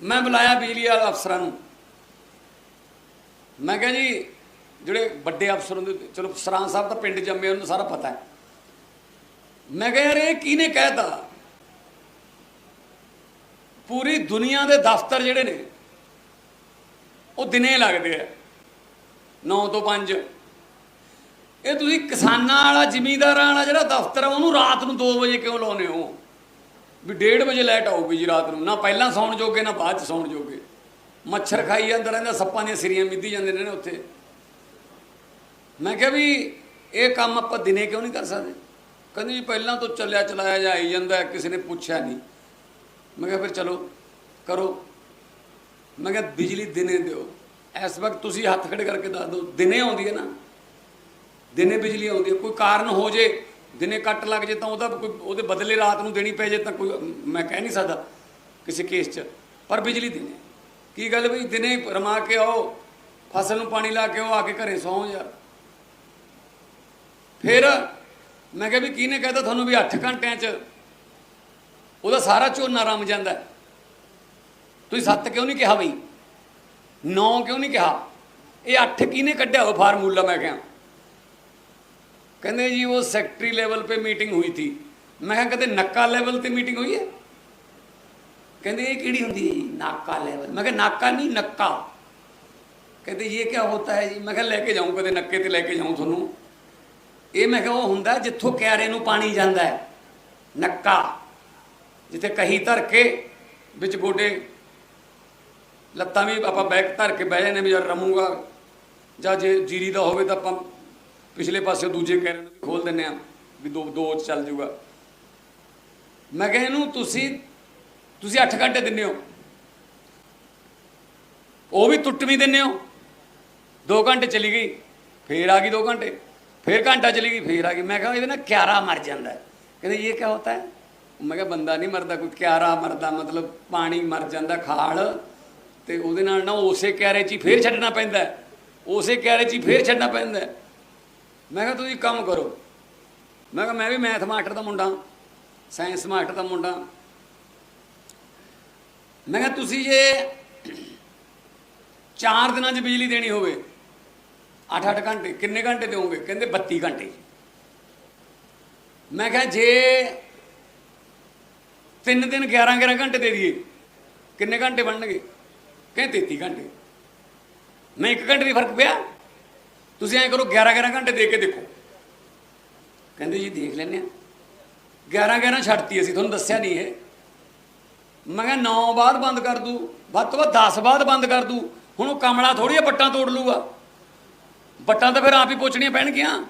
ਮੈਂ ਬੁਲਾਇਆ ਬਿਜਲੀ ਵਾਲੇ ਅਫਸਰਾਂ ਨੂੰ। ਮੈਂ ਕਿਹਾ ਜੀ, ਜਿਹੜੇ ਵੱਡੇ ਅਫਸਰ ਹੁੰਦੇ, ਚਲੋ ਸਰਾਂ ਸਾਹਿਬ ਤਾਂ ਪਿੰਡ ਜੰਮੇ, ਉਹਨੂੰ ਸਾਰਾ ਪਤਾ ਹੈ। ਮੈਂ ਕਿਹਾ, ਯਾਰ ਇਹ ਕਿਹਨੇ ਕਹਿਤਾ ਪੂਰੀ ਦੁਨੀਆ ਦੇ ਦਫ਼ਤਰ ਜਿਹੜੇ ਨੇ, ਉਹ ਦਿਨੇ ਲੱਗਦੇ ਆ। 9 ਤੋਂ 5 ਇਹ ਤੁਸੀਂ ਕਿਸਾਨਾਂ ਵਾਲਾ, ਜ਼ਿਮੀਂਦਾਰਾਂ ਵਾਲਾ ਜਿਹੜਾ ਦਫ਼ਤਰ ਆ, ਉਹਨੂੰ ਰਾਤ ਨੂੰ 2 ਵਜੇ ਕਿਉਂ ਲਾਉਨੇ ਹੋ? ਵੀ 1:30 ਵਜੇ ਲਾਈਟ ਆਊਗੀ ਜੀ ਰਾਤ ਨੂੰ। ਨਾ ਪਹਿਲਾਂ ਸੌਣ ਜੋਗੇ, ਨਾ ਬਾਅਦ ਚ ਸੌਣ ਜੋਗੇ। ਮੱਛਰ ਖਾਈ ਜਾਂਦਾ ਰਹਿੰਦਾ, ਸੱਪਾਂ ਦੀਆਂ ਸਿਰੀਆਂ ਮਿੱਧੀ ਜਾਂਦੇ ਨੇ ਉੱਥੇ। ਮੈਂ ਕਿਹਾ ਵੀ ਇਹ ਕੰਮ ਆਪਾਂ ਦਿਨੇ ਕਿਉਂ ਨਹੀਂ ਕਰ ਸਕਦੇ? ਕਹਿੰਦੇ ਜੀ ਪਹਿਲਾਂ ਤੋਂ ਚੱਲਿਆ ਚਲਾਇਆ ਜਾਂ ਆਈ ਜਾਂਦਾ, ਕਿਸੇ ਨੇ ਪੁੱਛਿਆ ਨਹੀਂ। ਮੈਂ ਕਿਹਾ ਫਿਰ ਚਲੋ, ਕਰੋ। ਮੈਂ ਕਿਹਾ ਬਿਜਲੀ ਦਿਨੇ ਦਿਓ। ਇਸ ਵਕਤ ਤੁਸੀਂ ਹੱਥ ਖੜੇ ਕਰਕੇ ਦੱਸ ਦਿਓ। ਦਿਨੇ ਆਉਂਦੀ ਹੈ ਨਾ? ਦਿਨੇ ਬਿਜਲੀ ਆਉਂਦੀ ਹੈ। ਕੋਈ ਕਾਰਨ ਹੋ ਜੇ ਦਿਨੇ ਕੱਟ ਲੱਗ ਜੇ ਤਾਂ ਉਹਦਾ ਕੋਈ ਉਹਦੇ ਬਦਲੇ ਰਾਤ ਨੂੰ ਦੇਣੀ ਪੈ ਜੇ ਤਾਂ ਕੋਈ ਮੈਂ ਕਹਿ ਨਹੀਂ ਸਕਦਾ ਕਿਸੇ ਕੇਸ 'ਚ। ਪਰ ਬਿਜਲੀ ਦਿਨੇ। ਕੀ ਗੱਲ ਵੀ ਦਿਨੇ ਰਮਾ ਕੇ ਆਓ, ਫਸਲ ਨੂੰ ਪਾਣੀ ਲਾ ਕੇ ਆਓ, ਆ ਕੇ ਘਰੇ ਸੌਂ ਯਾਰ ਫਿਰ ਮੈਂ ਕਿਹਾ ਵੀ ਕਿਹਨੇ ਕਹਿਤਾ ਤੁਹਾਨੂੰ ਵੀ 8 ਘੰਟਿਆਂ 'ਚ ਉਹਦਾ ਸਾਰਾ ਝੋਨਾ ਰਮ ਜਾਂਦਾ। ਤੁਸੀਂ 7 ਕਿਉਂ ਨਹੀਂ ਕਿਹਾ ਬਈ? 9 ਕਿਉਂ ਨਹੀਂ ਕਿਹਾ? ਇਹ 8 ਕਿਹਨੇ ਕੱਢਿਆ ਉਹ ਫਾਰਮੂਲਾ ਮੈਂ ਕਿਹਾ। ਕਹਿੰਦੇ ਜੀ, ਉਹ ਸੈਕਟਰੀ ਲੈਵਲ 'ਤੇ ਮੀਟਿੰਗ ਹੋਈ ਥੀ ਮੈਂ ਕਿਹਾ, ਕਦੇ ਨੱਕਾ ਲੈਵਲ ਤੇ ਮੀਟਿੰਗ ਹੋਈ ਹੈ? ਕਹਿੰਦੇ, ਇਹ ਕਿਹੜੀ ਹੁੰਦੀ ਹੈ ਜੀ? ਨਾਕਾ ਲੈਵਲ ਮੈਂ ਕਿਹਾ, ਨਾਕਾ ਨਹੀਂ, ਨੱਕਾ। ਕਹਿੰਦੇ ਇਹ ਕੀ ਹੁੰਦਾ ਹੈ ਜੀ? ਮੈਂ ਕਿਹਾ, ਲੈ ਕੇ ਜਾਉਂ ਕਦੇ ਨੱਕੇ ਤੇ ਲੈ ਕੇ ਜਾਉਂ ਤੁਹਾਨੂੰ। ਇਹ ਮੈਂ ਕਿਹਾ, ਉਹ ਹੁੰਦਾ ਜਿੱਥੋਂ ਕਿਆਰੇ ਨੂੰ ਪਾਣੀ ਜਾਂਦਾ ਹੈ। ਨੱਕਾ। ਜਿੱਥੇ ਕਹੀ ਧਰ ਕੇ ਵਿੱਚ ਗੋਡੇ ਲੱਤਾਂ ਵੀ ਆਪਾਂ ਬੈਕ ਧਰ ਕੇ ਬਹਿ ਜਾਂਦੇ ਵੀ ਯਾਰ ਰਮੂਗਾ, ਜਾਂ ਜੇ ਜੀਰੀ ਦਾ ਹੋਵੇ ਤਾਂ ਆਪਾਂ ਪਿਛਲੇ ਪਾਸੇ ਦੂਜੇ ਕਿਆਰੇ ਨੂੰ ਵੀ ਖੋਲ ਦਿੰਨੇ ਆ ਵੀ ਦੋ ਦੋ ਚ ਚੱਲ ਜੂਗਾ। ਮੈਂ ਕਿਹਾ ਇਹਨੂੰ ਤੁਸੀਂ ਤੁਸੀਂ 8 ਘੰਟੇ ਦਿੰਦੇ ਹੋ। ਉਹ ਵੀ ਟੁੱਟ ਵੀ ਦਿੰਦੇ ਹੋ। 2 ਘੰਟੇ ਚਲੀ ਗਈ, ਫੇਰ ਆ ਗਈ 2 ਘੰਟੇ, ਫੇਰ ਘੰਟਾ ਚਲੀ ਗਈ, ਫੇਰ ਆ ਗਈ। ਮੈਂ ਕਿਹਾ ਇਹਦੇ ਨਾਲ ਕਿਆਰਾ ਮਰ ਜਾਂਦਾ ਕਹਿੰਦੇ ਇਹ ਕੀ ਹੁੰਦਾ ਹੈ? ਮੈਂ ਕਿਹਾ ਬੰਦਾ ਨਹੀਂ ਮਰਦਾ, ਕੋਈ ਕਿਆਰਾ ਮਰਦਾ, ਮਤਲਬ ਪਾਣੀ ਮਰ ਜਾਂਦਾ, ਖਾਲ। ਤੇ ਉਹਦੇ ਨਾਲ ਨਾ ਉਸੇ ਕਿਆਰੇ 'ਚ ਹੀ ਫੇਰ ਛੱਡਣਾ ਪੈਂਦਾ ਉਸੇ ਕਿਆਰੇ 'ਚ ਹੀ ਫੇਰ ਛੱਡਣਾ ਪੈਂਦਾ ਮੈਂ ਕਿਹਾ ਤੁਸੀਂ ਕੰਮ ਕਰੋ। ਮੈਂ ਕਿਹਾ ਮੈਂ ਵੀ ਮੈਥ ਮਾਸਟਰ ਦਾ ਮੁੰਡਾ ਸਾਇੰਸ ਮਾਸਟਰ ਦਾ ਮੁੰਡਾ। ਮੈਂ ਕਿਹਾ ਤੁਸੀਂ ਜੇ 4 ਦਿਨਾਂ 'ਚ ਬਿਜਲੀ ਦੇਣੀ ਹੋਵੇ 8-8 ਘੰਟੇ, ਕਿੰਨੇ ਘੰਟੇ ਦਿਓਗੇ? ਕਹਿੰਦੇ 32 ਘੰਟੇ। ਮੈਂ ਕਿਹਾ ਜੇ 3 ਦਿਨ 11-11 ਘੰਟੇ ਦੇ ਦਈਏ, ਕਿੰਨੇ ਘੰਟੇ ਬਣਨਗੇ? ਕਹਿੰਦੇ 33 ਘੰਟੇ। ਮੈਂ 1 ਘੰਟੇ ਦੀ ਫ਼ਰਕ ਪਿਆ? ਤੁਸੀਂ ਐਂ ਕਰੋ 11-11 ਘੰਟੇ ਦੇ ਕੇ ਦੇਖੋ। ਕਹਿੰਦੇ ਜੀ ਦੇਖ ਲੈਂਦੇ ਆ। 11-11 ਛੱਡਤੀ ਅਸੀਂ, ਤੁਹਾਨੂੰ ਦੱਸਿਆ ਨਹੀਂ ਇਹ। ਮੈਂ ਕਿਹਾ 9 ਬਾਅਦ ਬੰਦ ਕਰ ਦੂ, ਵੱਧ ਤੋਂ ਵੱਧ 10 ਬਾਅਦ ਬੰਦ ਕਰ ਦੂ। ਹੁਣ ਉਹ ਕਮਲਾ ਥੋੜੀ ਆ ਬੱਟਾਂ ਤੋੜ ਲੂਗਾ ਬੱਟਾਂ ਤਾਂ ਫਿਰ ਆਪ ਹੀ ਪੁੱਛਣੀਆਂ ਪੈਣਗੀਆਂ।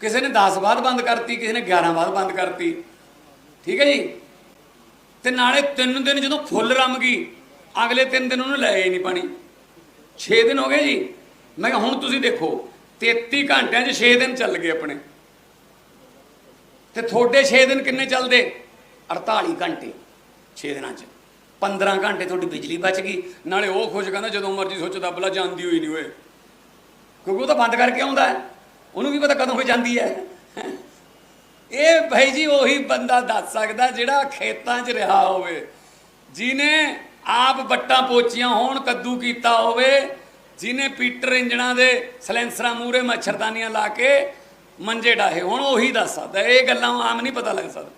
ਕਿਸੇ ਨੇ 10 ਬਾਅਦ ਬੰਦ ਕਰਤੀ, ਕਿਸੇ ਨੇ 11 ਬਾਅਦ ਬੰਦ ਕਰਤੀ। ਠੀਕ ਹੈ ਜੀ? ਤੇ ਨਾਲੇ ਤਿੰਨ ਦਿਨ ਜਦੋਂ ਫੁੱਲ ਰਮ ਗਈ, ਅਗਲੇ ਤਿੰਨ ਦਿਨ ਉਹਨੂੰ ਲੈ ਹੀ ਨਹੀਂ ਪਾਣੀ। 6 ਦਿਨ ਹੋ ਗਏ ਜੀ। ਮੈਂ ਕਿਹਾ, ਹੁਣ ਤੁਸੀਂ ਦੇਖੋ 33 ਘੰਟਿਆਂ 'ਚ 6 ਦਿਨ ਚੱਲ ਗਏ ਆਪਣੇ। ਤੇ ਤੁਹਾਡੇ 6 ਦਿਨ ਕਿੰਨੇ ਚੱਲਦੇ? 48 ਘੰਟੇ 6 ਦਿਨਾਂ 'ਚ। 15 ਘੰਟੇ ਤੁਹਾਡੀ ਬਿਜਲੀ ਬਚ ਗਈ। ਨਾਲੇ ਉਹ ਖੁਸ਼ ਕਹਿੰਦਾ, ਜਦੋਂ ਮਰਜ਼ੀ ਸੁੱਚ ਦੱਬ ਜਾਂਦੀ ਹੋਈ ਨਹੀਂ ਓਏ। ਕਿਉਂਕਿ ਉਹ ਤਾਂ ਬੰਦ ਕਰਕੇ ਆਉਂਦਾ ਹੈ। ਉਹਨੂੰ ਵੀ ਪਤਾ ਕਦੋਂ ਹੋ ਜਾਂਦੀ ਹੈ। ਇਹ ਭਾਈ ਜੀ ਉਹੀ ਬੰਦਾ ਦੱਸ ਸਕਦਾ ਜਿਹੜਾ ਖੇਤਾਂ 'ਚ ਰਿਹਾ ਹੋਵੇ। ਜਿਨੇ ਆਪ ਬੱਟਾਂ ਪੋਚੀਆਂ ਹੋਣ, ਕੱਦੂ ਕੀਤਾ ਹੋਵੇ ਜਿਨੇ ਪੀਟਰ ਇੰਜਣਾਂ ਦੇ ਸਲੈਂਸਰਾਂ ਮੂਰੇ ਮੱਛਰਦਾਨੀਆਂ ਲਾ ਕੇ ਮੰਜੇ ਡਾਹੇ, ਹੁਣ ਉਹੀ ਦੱਸ ਸਕਦਾ, ਇਹ ਗੱਲਾਂ ਆਮ ਨਹੀਂ ਪਤਾ ਲੱਗ ਸਕਦਾ।